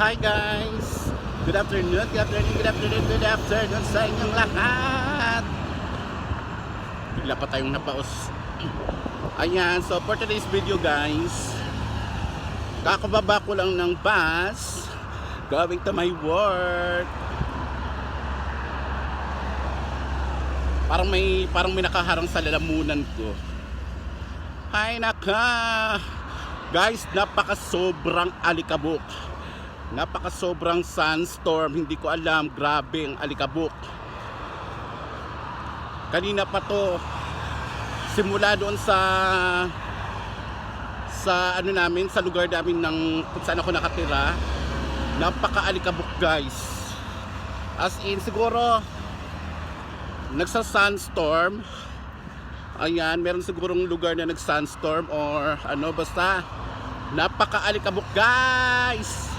Hi guys! Good afternoon, good afternoon, good afternoon, good afternoon sa inyong lahat! Bigla pa tayong napaos. Ayan, so for today's video guys, kakababa ko lang ng bus, going to my work. Parang may parang may nakaharang sa lalamunan ko. Ay naka! Guys, napaka sobrang alikabok. Napaka sobrang sunstorm. Hindi ko alam. Grabe ang alikabok. Kanina pa to. Simula doon sa sa ano namin, sa lugar namin ng kung saan ako nakatira. Napaka alikabok guys. As in siguro nagsa sunstorm Ayan, meron sigurong lugar na nag-sunstorm or ano, basta napaka-alikabok guys!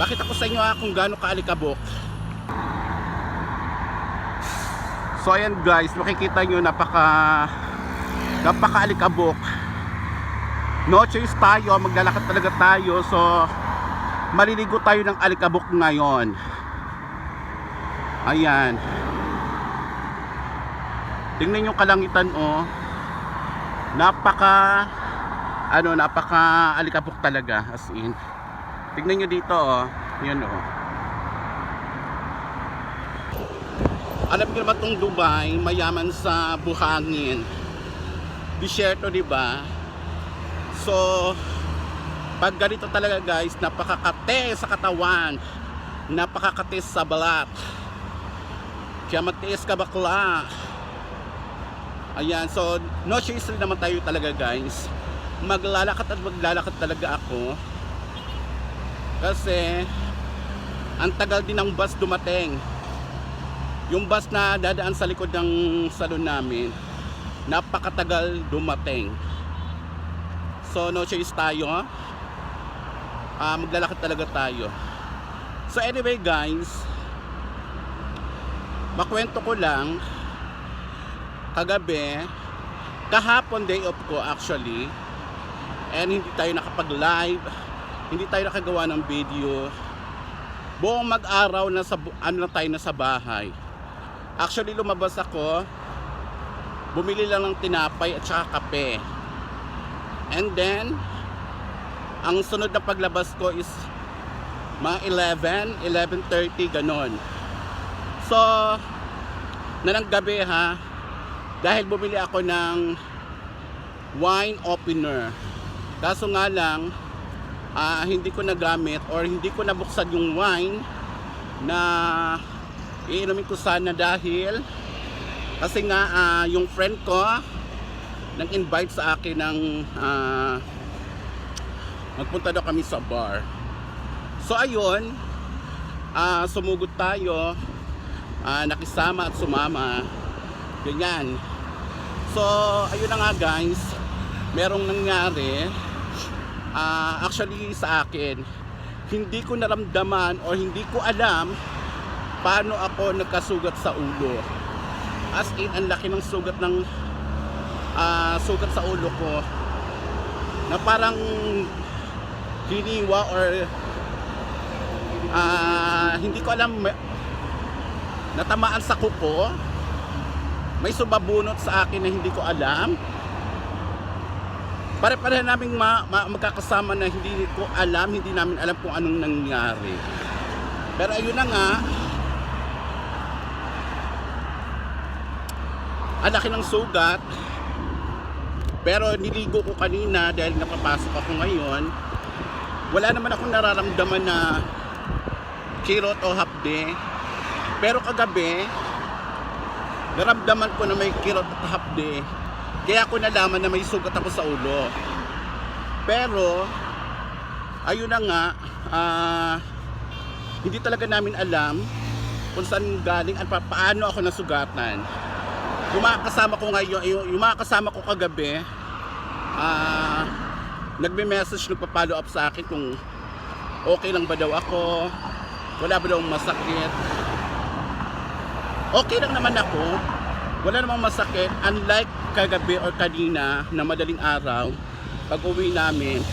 Bakit ako sa inyo ha kung gaano ka-alikabok? So ayan guys, makikita nyo napaka napaka-alikabok. No choice tayo, maglalakad talaga tayo. So maliligo tayo ng alikabok ngayon. Ayan. Tingnan yung kalangitan oh. Napaka ano, napaka alikabok talaga as in. Tingnan nyo dito oh. Yan oh. Alam niyo naman tong Dubai, mayaman sa buhangin. Disyerto, di ba? So, pag ganito talaga guys, napakakate sa katawan. Napakakate sa balat. Kaya magtiis ka bakla. Ayan, so no rin naman tayo talaga guys. Maglalakad at maglalakad talaga ako. Kasi ang tagal din ng bus dumating. Yung bus na dadaan sa likod ng salon namin, napakatagal dumating. So no choice tayo. Ah, maglalakad talaga tayo. So anyway guys, makwento ko lang kagabi, kahapon day off ko actually. And hindi tayo nakapag-live, hindi tayo nakagawa ng video. Buong mag-araw na sa ano na tayo na sa bahay. Actually lumabas ako, bumili lang ng tinapay at saka kape. And then, ang sunod na paglabas ko is mga 11, 11.30, ganon. So, na ng gabi ha, dahil bumili ako ng wine opener. Kaso nga lang, ah, hindi ko nagamit or hindi ko nabuksan yung wine na iinumin ko sana dahil kasi nga ah, yung friend ko nang invite sa akin ng ah, magpunta daw kami sa bar. So ayun, ah, sumugod tayo, ah, nakisama at sumama. Ganyan. So, ayun na nga guys, merong nangyari ah, actually sa akin. Hindi ko naramdaman or hindi ko alam paano ako nagkasugat sa ulo. As in, ang laki ng sugat ng ah, sugat sa ulo ko na parang hiniwa or ah, hindi ko alam natamaan sa kuko may sumabunot sa akin na hindi ko alam pare-pareho naming ma- ma- magkakasama na hindi ko alam hindi namin alam kung anong nangyari. Pero ayun na nga. Ang laki ng sugat. Pero niligo ko kanina dahil napapasok ako ngayon. Wala naman akong nararamdaman na kirot o hapde. Pero kagabi naramdaman ko na may kirot at hapde kaya ako nalaman na may sugat ako sa ulo. Pero ayun na nga ah, hindi talaga namin alam kung saan galing at pa- paano ako nasugatan. Yung mga kasama ko ngayon yung, yung mga kasama ko kagabi ah nagme-message nagpa-follow up sa akin kung okay lang ba daw ako wala ba daw masakit. Okay lang naman ako wala namang masakit unlike kagabi or kanina na madaling araw pag uwi namin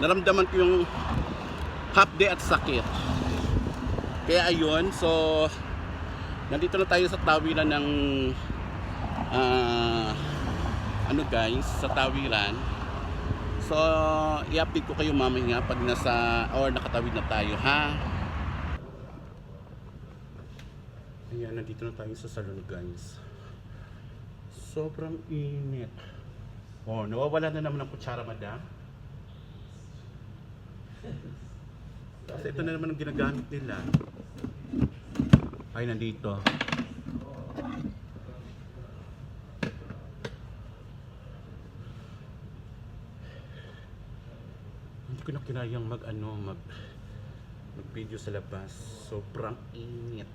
naramdaman ko yung half day at sakit. Kaya ayun, so nandito na tayo sa tawiran ng ah, ano guys, sa tawiran. So, i-update ko kayo mamaya pag nasa or nakatawid na tayo, ha? Ayan, nandito na tayo sa salon, guys. Sobrang init. Oh, nawawala na naman ang kutsara, madam. Kasi ito na naman ang ginagamit nila. Ay, nandito. Hindi ko na kinayang mag ano, mag mag video sa labas. Sobrang init.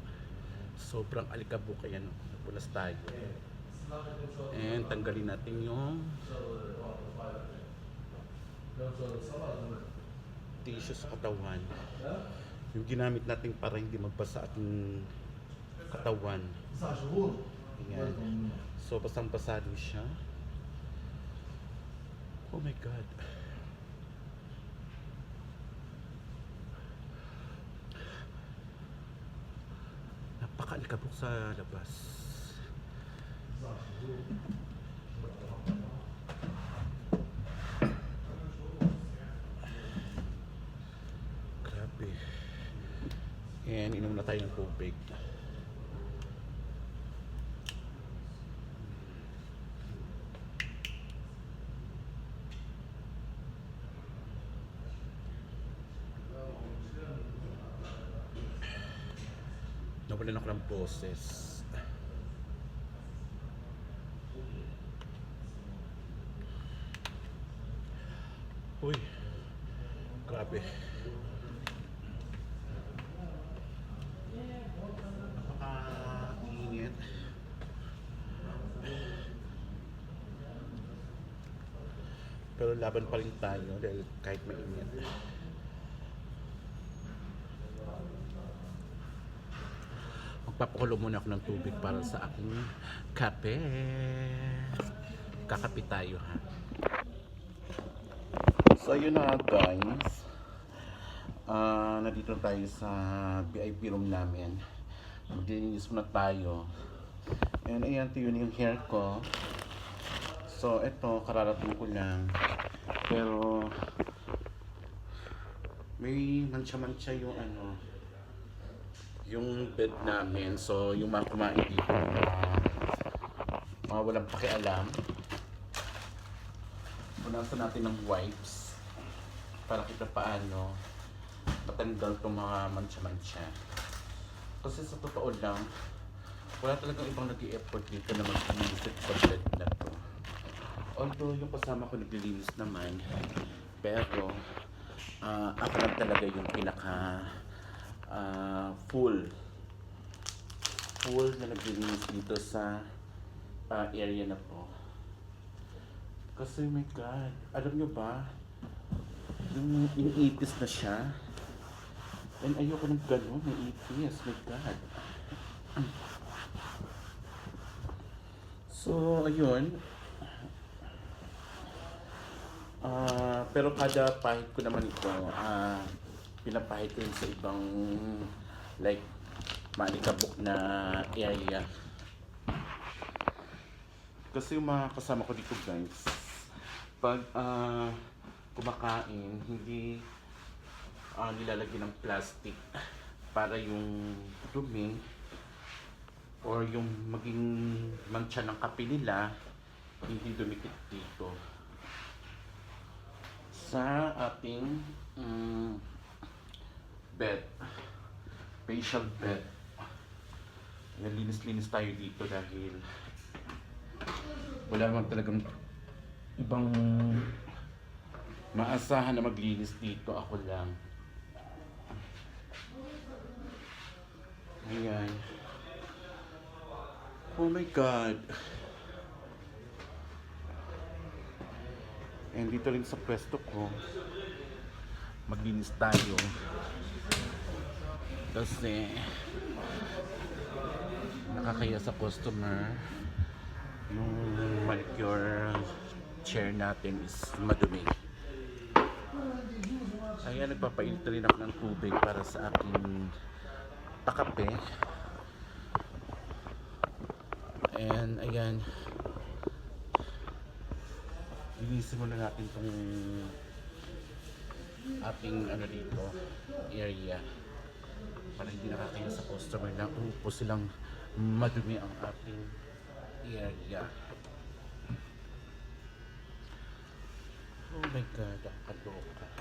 Sobrang alikabok kaya no. Napunas tayo. And tanggalin natin yung tissue sa katawan. Yung ginamit natin para hindi magbasa ating katawan. Ayan. So, basang basado siya. Oh my God. Napaka-alikabok sa labas. Grabe. And inom na tayo ng tubig. Nawalan ako ng boses. Uy, grabe. Napaka-init. Pero laban pa rin tayo dahil kahit mainit. Magpapakulo muna ako ng tubig para sa aking kape. Kakape tayo ha. So yun na guys. Ah, nandito tayo sa VIP room namin. Maglilinis muna tayo. And ayan, ito yun yung hair ko. So eto, kararating ko lang. Pero may mancha-mancha yung ano, yung bed namin. So, yung mga kumain dito, mga walang pakialam. Punasan natin ng wipes para kita paano matanggal itong mga mancha-mancha. Kasi sa totoo lang, wala talagang ibang nag effort dito na maglinis sa bed na to. Although yung kasama ko naglilinis naman, pero ah, ako lang talaga yung pinaka ah, full full na naglilinis dito sa ah, area na to. Kasi my God, alam nyo ba, yung iniitis na siya. And ayoko ng gano'n, naiitis, my God. So, ayun. Ah, pero kada pahit ko naman ito, ah, pinapahit ko sa ibang like manikabok na area. Kasi yung mga kasama ko dito guys, pag ah, kumakain, hindi ah, nilalagyan ng plastic para yung dumi or yung maging mancha ng kape nila hindi dumikit dito. Sa ating mm, bed facial bed nalinis-linis tayo dito dahil wala naman talagang ibang maasahan na maglinis dito. Ako lang. Ayan. Oh my god. And dito rin sa pwesto ko, maglinis tayo. Kasi nakakaya sa customer. Yung manicure chair natin is madumi. Ayan, nagpapainit rin ako ng tubig para sa aking pakape. And ayan. Linisin muna natin tong ating ano dito, area. Para hindi nakakaya sa customer na upo silang madumi ang ating area. Oh my God, ang kaloka.